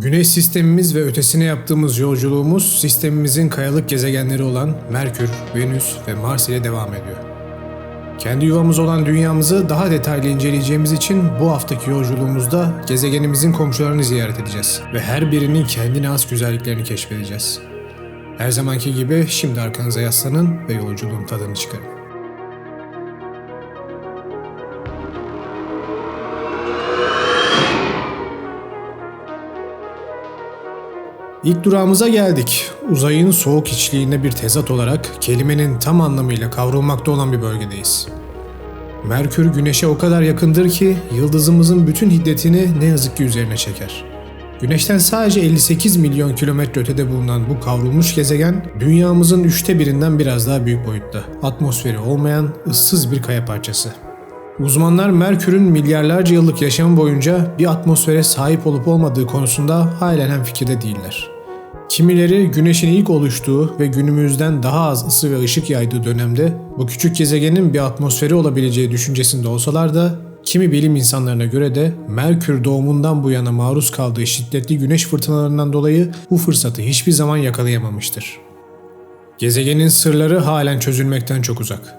Güneş sistemimiz ve ötesine yaptığımız yolculuğumuz sistemimizin kayalık gezegenleri olan Merkür, Venüs ve Mars ile devam ediyor. Kendi yuvamız olan dünyamızı daha detaylı inceleyeceğimiz için bu haftaki yolculuğumuzda gezegenimizin komşularını ziyaret edeceğiz ve her birinin kendine has güzelliklerini keşfedeceğiz. Her zamanki gibi şimdi arkanıza yaslanın ve yolculuğun tadını çıkarın. İlk durağımıza geldik. Uzayın soğuk içliğine bir tezat olarak kelimenin tam anlamıyla kavrulmakta olan bir bölgedeyiz. Merkür Güneş'e o kadar yakındır ki yıldızımızın bütün hiddetini ne yazık ki üzerine çeker. Güneş'ten sadece 58 milyon kilometre ötede bulunan bu kavrulmuş gezegen, dünyamızın üçte birinden biraz daha büyük boyutta. Atmosferi olmayan ıssız bir kaya parçası. Uzmanlar Merkür'ün milyarlarca yıllık yaşamı boyunca bir atmosfere sahip olup olmadığı konusunda halen hemfikirde değiller. Kimileri Güneş'in ilk oluştuğu ve günümüzden daha az ısı ve ışık yaydığı dönemde bu küçük gezegenin bir atmosferi olabileceği düşüncesinde olsalar da kimi bilim insanlarına göre de Merkür doğumundan bu yana maruz kaldığı şiddetli güneş fırtınalarından dolayı bu fırsatı hiçbir zaman yakalayamamıştır. Gezegenin sırları halen çözülmekten çok uzak.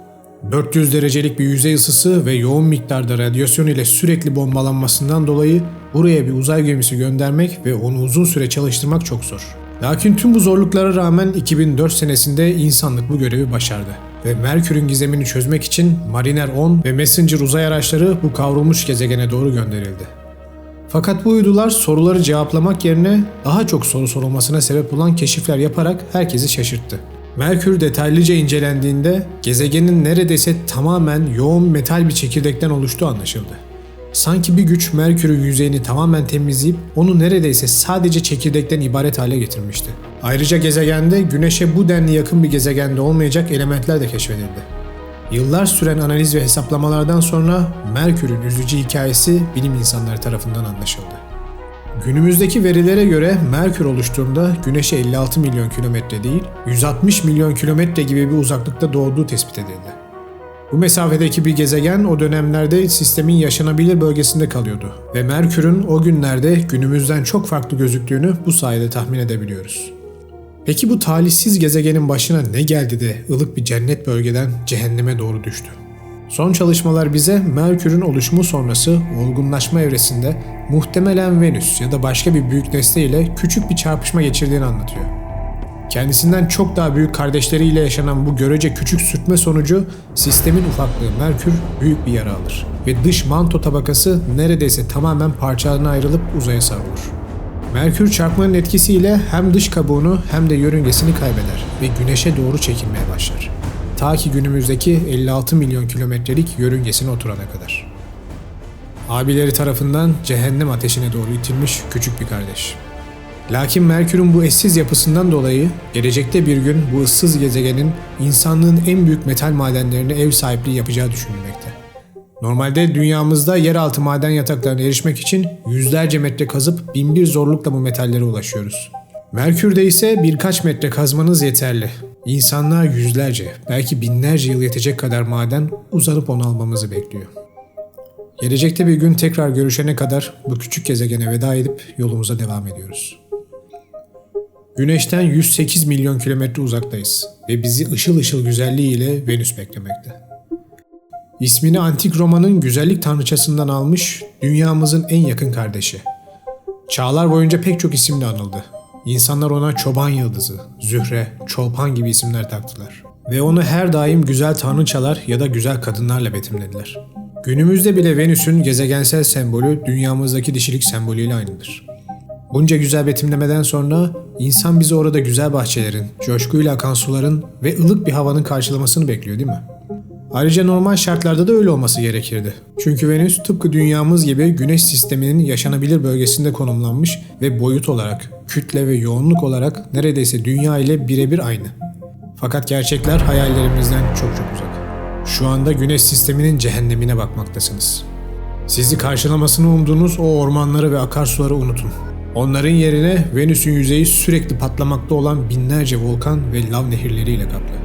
400 derecelik bir yüzey ısısı ve yoğun miktarda radyasyon ile sürekli bombalanmasından dolayı buraya bir uzay gemisi göndermek ve onu uzun süre çalıştırmak çok zor. Lakin tüm bu zorluklara rağmen 2004 senesinde insanlık bu görevi başardı. Ve Merkür'ün gizemini çözmek için Mariner 10 ve Messenger uzay araçları bu kavrulmuş gezegene doğru gönderildi. Fakat bu uydular soruları cevaplamak yerine daha çok soru sorulmasına sebep olan keşifler yaparak herkesi şaşırttı. Merkür detaylıca incelendiğinde gezegenin neredeyse tamamen yoğun metal bir çekirdekten oluştuğu anlaşıldı. Sanki bir güç Merkür'ün yüzeyini tamamen temizleyip onu neredeyse sadece çekirdekten ibaret hale getirmişti. Ayrıca gezegende Güneş'e bu denli yakın bir gezegende olmayacak elementler de keşfedildi. Yıllar süren analiz ve hesaplamalardan sonra Merkür'ün üzücü hikayesi bilim insanları tarafından anlaşıldı. Günümüzdeki verilere göre Merkür oluştuğunda Güneş'e 56 milyon kilometre değil, 160 milyon kilometre gibi bir uzaklıkta doğduğu tespit edildi. Bu mesafedeki bir gezegen o dönemlerde sistemin yaşanabilir bölgesinde kalıyordu ve Merkür'ün o günlerde günümüzden çok farklı gözüktüğünü bu sayede tahmin edebiliyoruz. Peki bu talihsiz gezegenin başına ne geldi de ılık bir cennet bölgeden cehenneme doğru düştü? Son çalışmalar bize Merkür'ün oluşumu sonrası olgunlaşma evresinde muhtemelen Venüs ya da başka bir büyük nesne ile küçük bir çarpışma geçirdiğini anlatıyor. Kendisinden çok daha büyük kardeşleriyle yaşanan bu görece küçük sürtme sonucu sistemin ufaklığı Merkür büyük bir yara alır ve dış manto tabakası neredeyse tamamen parçalarına ayrılıp uzaya savrulur. Merkür çarpmanın etkisiyle hem dış kabuğunu hem de yörüngesini kaybeder ve güneşe doğru çekilmeye başlar. Ta ki günümüzdeki 56 milyon kilometrelik yörüngesine oturana kadar. Abileri tarafından cehennem ateşine doğru itilmiş küçük bir kardeş. Lakin Merkür'ün bu eşsiz yapısından dolayı gelecekte bir gün bu ıssız gezegenin insanlığın en büyük metal madenlerine ev sahipliği yapacağı düşünülmekte. Normalde dünyamızda yeraltı maden yataklarına erişmek için yüzlerce metre kazıp binbir zorlukla bu metallere ulaşıyoruz. Merkür'de ise birkaç metre kazmanız yeterli. İnsanlığa yüzlerce, belki binlerce yıl yetecek kadar maden uzanıp onu almamızı bekliyor. Gelecekte bir gün tekrar görüşene kadar bu küçük gezegene veda edip yolumuza devam ediyoruz. Güneşten 108 milyon kilometre uzaktayız ve bizi ışıl ışıl güzelliğiyle Venüs beklemekte. İsmini antik Roma'nın güzellik tanrıçasından almış dünyamızın en yakın kardeşi. Çağlar boyunca pek çok isimle anıldı. İnsanlar ona çoban yıldızı, zühre, çolpan gibi isimler taktılar. Ve onu her daim güzel tanrıçalar ya da güzel kadınlarla betimlediler. Günümüzde bile Venüs'ün gezegensel sembolü dünyamızdaki dişilik sembolüyle aynıdır. Bunca güzel betimlemeden sonra insan bizi orada güzel bahçelerin, coşkuyla akan suların ve ılık bir havanın karşılamasını bekliyor değil mi? Ayrıca normal şartlarda da öyle olması gerekirdi. Çünkü Venüs tıpkı dünyamız gibi güneş sisteminin yaşanabilir bölgesinde konumlanmış ve boyut olarak, kütle ve yoğunluk olarak neredeyse dünya ile birebir aynı. Fakat gerçekler hayallerimizden çok çok uzak. Şu anda güneş sisteminin cehennemine bakmaktasınız. Sizi karşılamasını umduğunuz o ormanları ve akarsuları unutun. Onların yerine Venüs'ün yüzeyi sürekli patlamakta olan binlerce volkan ve lav nehirleriyle kaplı.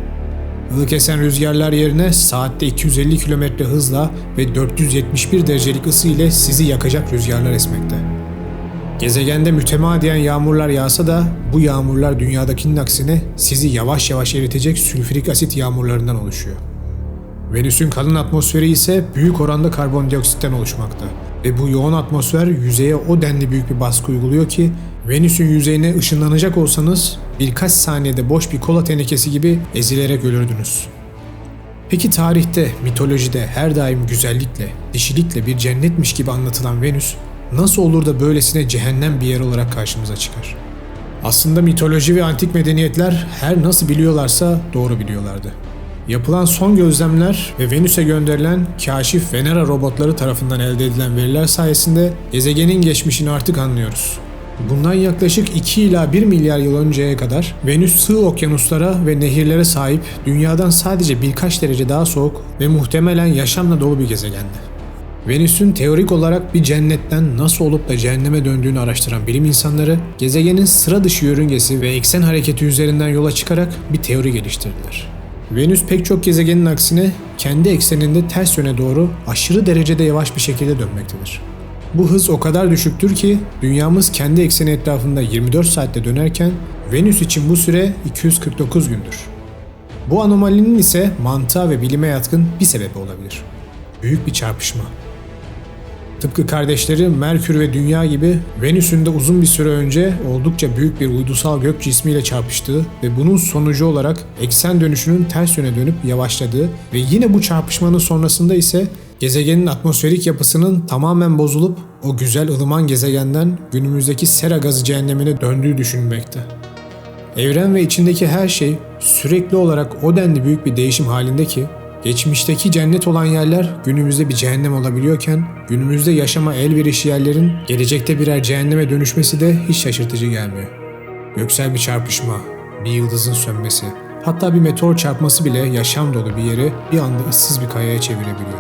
Ilık esen rüzgarlar yerine saatte 250 km hızla ve 471 derecelik ısı ile sizi yakacak rüzgarlar esmekte. Gezegende mütemadiyen yağmurlar yağsa da bu yağmurlar dünyadakinin aksine sizi yavaş yavaş eritecek sülfürik asit yağmurlarından oluşuyor. Venüs'ün kalın atmosferi ise büyük oranda karbondioksitten oluşmakta. Ve bu yoğun atmosfer yüzeye o denli büyük bir baskı uyguluyor ki Venüs'ün yüzeyine ışınlanacak olsanız birkaç saniyede boş bir kola tenekesi gibi ezilerek ölürdünüz. Peki tarihte, mitolojide her daim güzellikle, dişilikle bir cennetmiş gibi anlatılan Venüs nasıl olur da böylesine cehennem bir yer olarak karşımıza çıkar? Aslında mitoloji ve antik medeniyetler her nasıl biliyorlarsa doğru biliyorlardı. Yapılan son gözlemler ve Venüs'e gönderilen kaşif Venera robotları tarafından elde edilen veriler sayesinde gezegenin geçmişini artık anlıyoruz. Bundan yaklaşık 2 ila 1 milyar yıl önceye kadar Venüs sığ okyanuslara ve nehirlere sahip dünyadan sadece birkaç derece daha soğuk ve muhtemelen yaşamla dolu bir gezegendi. Venüs'ün teorik olarak bir cennetten nasıl olup da cehenneme döndüğünü araştıran bilim insanları gezegenin sıra dışı yörüngesi ve eksen hareketi üzerinden yola çıkarak bir teori geliştirdiler. Venüs pek çok gezegenin aksine kendi ekseninde ters yöne doğru aşırı derecede yavaş bir şekilde dönmektedir. Bu hız o kadar düşüktür ki dünyamız kendi ekseni etrafında 24 saatte dönerken Venüs için bu süre 249 gündür. Bu anomalinin ise mantığa ve bilime yatkın bir sebebi olabilir. Büyük bir çarpışma. Tıpkı kardeşleri Merkür ve Dünya gibi Venüs'ün de uzun bir süre önce oldukça büyük bir uydusal gök cismiyle çarpıştığı ve bunun sonucu olarak eksen dönüşünün ters yöne dönüp yavaşladığı ve yine bu çarpışmanın sonrasında ise gezegenin atmosferik yapısının tamamen bozulup o güzel ılıman gezegenden günümüzdeki sera gazı cehennemine döndüğü düşünülmekte. Evren ve içindeki her şey sürekli olarak o denli büyük bir değişim halinde ki Geçmişteki cennet olan yerler günümüzde bir cehennem olabiliyorken günümüzde yaşama elverişli yerlerin gelecekte birer cehenneme dönüşmesi de hiç şaşırtıcı gelmiyor. Göksel bir çarpışma, bir yıldızın sönmesi, hatta bir meteor çarpması bile yaşam dolu bir yeri bir anda ıssız bir kayaya çevirebiliyor.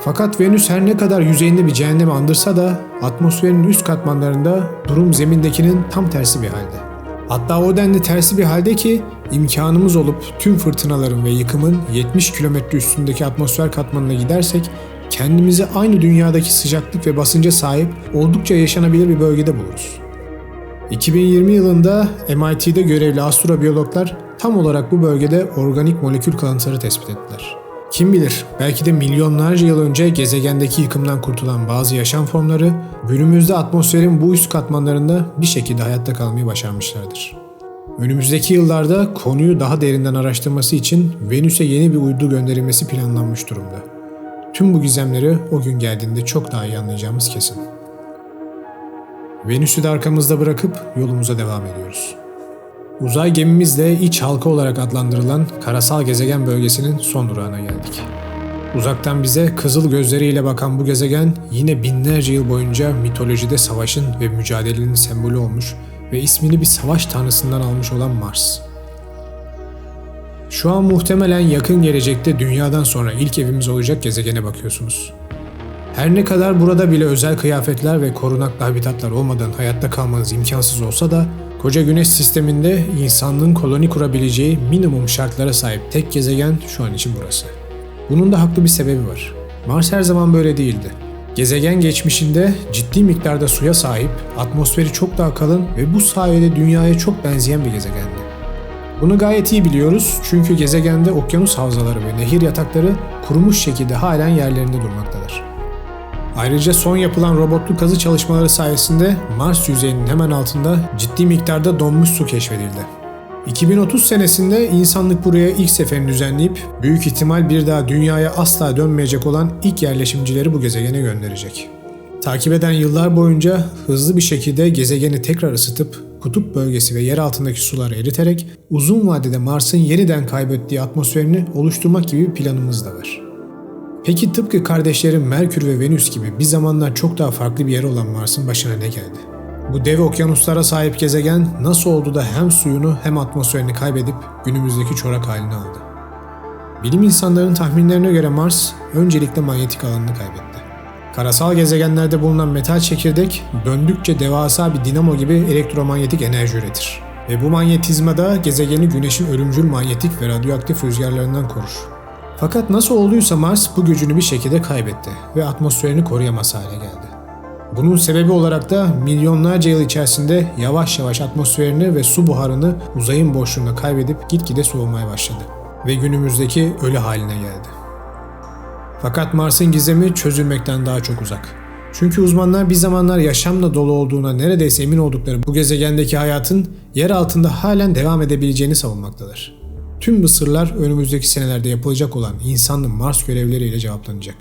Fakat Venüs her ne kadar yüzeyinde bir cehennemi andırsa da atmosferin üst katmanlarında durum zemindekinin tam tersi bir halde. Hatta o denli tersi bir halde ki imkanımız olup tüm fırtınaların ve yıkımın 70 kilometre üstündeki atmosfer katmanına gidersek kendimizi aynı dünyadaki sıcaklık ve basınca sahip oldukça yaşanabilir bir bölgede buluruz. 2020 yılında MIT'de görevli astrobiyologlar tam olarak bu bölgede organik molekül kalıntıları tespit ettiler. Kim bilir belki de milyonlarca yıl önce gezegendeki yıkımdan kurtulan bazı yaşam formları günümüzde atmosferin bu üst katmanlarında bir şekilde hayatta kalmayı başarmışlardır. Önümüzdeki yıllarda konuyu daha derinden araştırması için Venüs'e yeni bir uydu gönderilmesi planlanmış durumda. Tüm bu gizemleri o gün geldiğinde çok daha iyi anlayacağımız kesin. Venüs'ü de arkamızda bırakıp yolumuza devam ediyoruz. Uzay gemimizle iç halka olarak adlandırılan karasal gezegen bölgesinin son durağına geldik. Uzaktan bize kızıl gözleriyle bakan bu gezegen yine binlerce yıl boyunca mitolojide savaşın ve mücadelenin sembolü olmuş ve ismini bir savaş tanrısından almış olan Mars. Şu an muhtemelen yakın gelecekte dünyadan sonra ilk evimiz olacak gezegene bakıyorsunuz. Her ne kadar burada bile özel kıyafetler ve korunaklı habitatlar olmadan hayatta kalmanız imkansız olsa da koca güneş sisteminde insanlığın koloni kurabileceği minimum şartlara sahip tek gezegen şu an için burası. Bunun da haklı bir sebebi var. Mars her zaman böyle değildi. Gezegen geçmişinde ciddi miktarda suya sahip, atmosferi çok daha kalın ve bu sayede dünyaya çok benzeyen bir gezegendi. Bunu gayet iyi biliyoruz çünkü gezegende okyanus havzaları ve nehir yatakları kurumuş şekilde halen yerlerinde durmaktadır. Ayrıca son yapılan robotlu kazı çalışmaları sayesinde Mars yüzeyinin hemen altında ciddi miktarda donmuş su keşfedildi. 2030 senesinde insanlık buraya ilk seferini düzenleyip büyük ihtimal bir daha dünyaya asla dönmeyecek olan ilk yerleşimcileri bu gezegene gönderecek. Takip eden yıllar boyunca hızlı bir şekilde gezegeni tekrar ısıtıp kutup bölgesi ve yer altındaki suları eriterek uzun vadede Mars'ın yeniden kaybettiği atmosferini oluşturmak gibi bir planımız da var. Peki tıpkı kardeşlerim Merkür ve Venüs gibi bir zamanlar çok daha farklı bir yer olan Mars'ın başına ne geldi? Bu dev okyanuslara sahip gezegen nasıl oldu da hem suyunu hem atmosferini kaybedip günümüzdeki çorak halini aldı? Bilim insanlarının tahminlerine göre Mars öncelikle manyetik alanını kaybetti. Karasal gezegenlerde bulunan metal çekirdek döndükçe devasa bir dinamo gibi elektromanyetik enerji üretir. Ve bu manyetizmada gezegeni güneşin ölümcül manyetik ve radyoaktif rüzgarlarından korur. Fakat nasıl olduysa Mars bu gücünü bir şekilde kaybetti ve atmosferini koruyamaz hale geldi. Bunun sebebi olarak da milyonlarca yıl içerisinde yavaş yavaş atmosferini ve su buharını uzayın boşluğunda kaybedip gitgide soğumaya başladı ve günümüzdeki ölü haline geldi. Fakat Mars'ın gizemi çözülmekten daha çok uzak. Çünkü uzmanlar bir zamanlar yaşamla dolu olduğuna neredeyse emin oldukları bu gezegendeki hayatın yer altında halen devam edebileceğini savunmaktadır. Tüm bu sırlar önümüzdeki senelerde yapılacak olan insanlı Mars görevleriyle cevaplanacak.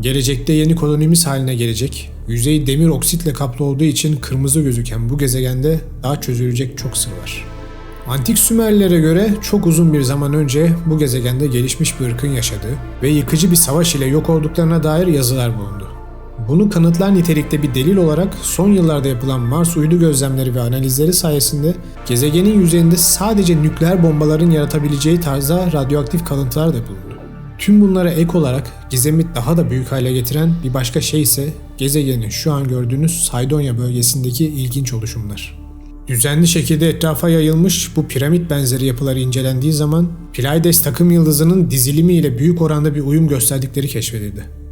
Gelecekte yeni kolonimiz haline gelecek, yüzeyi demir oksitle kaplı olduğu için kırmızı gözüken bu gezegende daha çözülecek çok sır var. Antik Sümerlilere göre çok uzun bir zaman önce bu gezegende gelişmiş bir ırkın yaşadığı ve yıkıcı bir savaş ile yok olduklarına dair yazılar bulundu. Bunu kanıtlar nitelikte bir delil olarak son yıllarda yapılan Mars uydu gözlemleri ve analizleri sayesinde gezegenin yüzeyinde sadece nükleer bombaların yaratabileceği tarzda radyoaktif kalıntılar da bulundu. Tüm bunlara ek olarak gizemi daha da büyük hale getiren bir başka şey ise gezegenin şu an gördüğünüz Saydonya bölgesindeki ilginç oluşumlar. Düzenli şekilde etrafa yayılmış bu piramit benzeri yapıları incelendiği zaman Pleiades takım yıldızının dizilimi ile büyük oranda bir uyum gösterdikleri keşfedildi.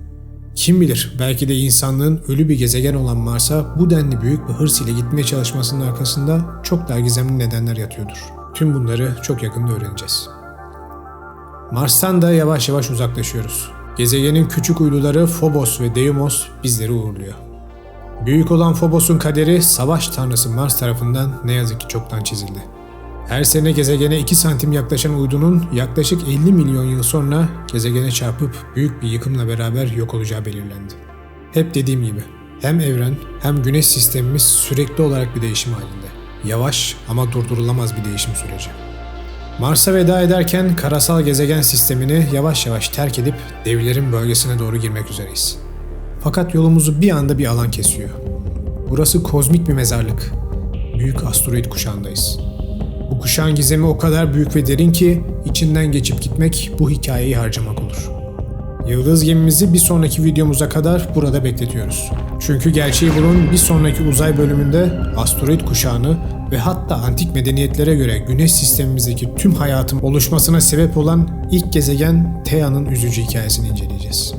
Kim bilir belki de insanlığın ölü bir gezegen olan Mars'a bu denli büyük bir hırs ile gitmeye çalışmasının arkasında çok daha gizemli nedenler yatıyordur. Tüm bunları çok yakında öğreneceğiz. Mars'tan da yavaş yavaş uzaklaşıyoruz. Gezegenin küçük uyduları Phobos ve Deimos bizleri uğurluyor. Büyük olan Phobos'un kaderi savaş tanrısı Mars tarafından ne yazık ki çoktan çizildi. Her sene gezegene 2 santim yaklaşan uydunun yaklaşık 50 milyon yıl sonra gezegene çarpıp büyük bir yıkımla beraber yok olacağı belirlendi. Hep dediğim gibi hem evren hem güneş sistemimiz sürekli olarak bir değişim halinde. Yavaş ama durdurulamaz bir değişim süreci. Mars'a veda ederken karasal gezegen sistemini yavaş yavaş terk edip devlerin bölgesine doğru girmek üzereyiz. Fakat yolumuzu bir anda bir alan kesiyor. Burası kozmik bir mezarlık. Büyük asteroid kuşağındayız. Bu kuşağın gizemi o kadar büyük ve derin ki içinden geçip gitmek bu hikayeyi harcamak olur. Yıldız gemimizi bir sonraki videomuza kadar burada bekletiyoruz. Çünkü gerçeği bunun bir sonraki uzay bölümünde asteroid kuşağını ve hatta antik medeniyetlere göre güneş sistemimizdeki tüm hayatın oluşmasına sebep olan ilk gezegen Thea'nın üzücü hikayesini inceleyeceğiz.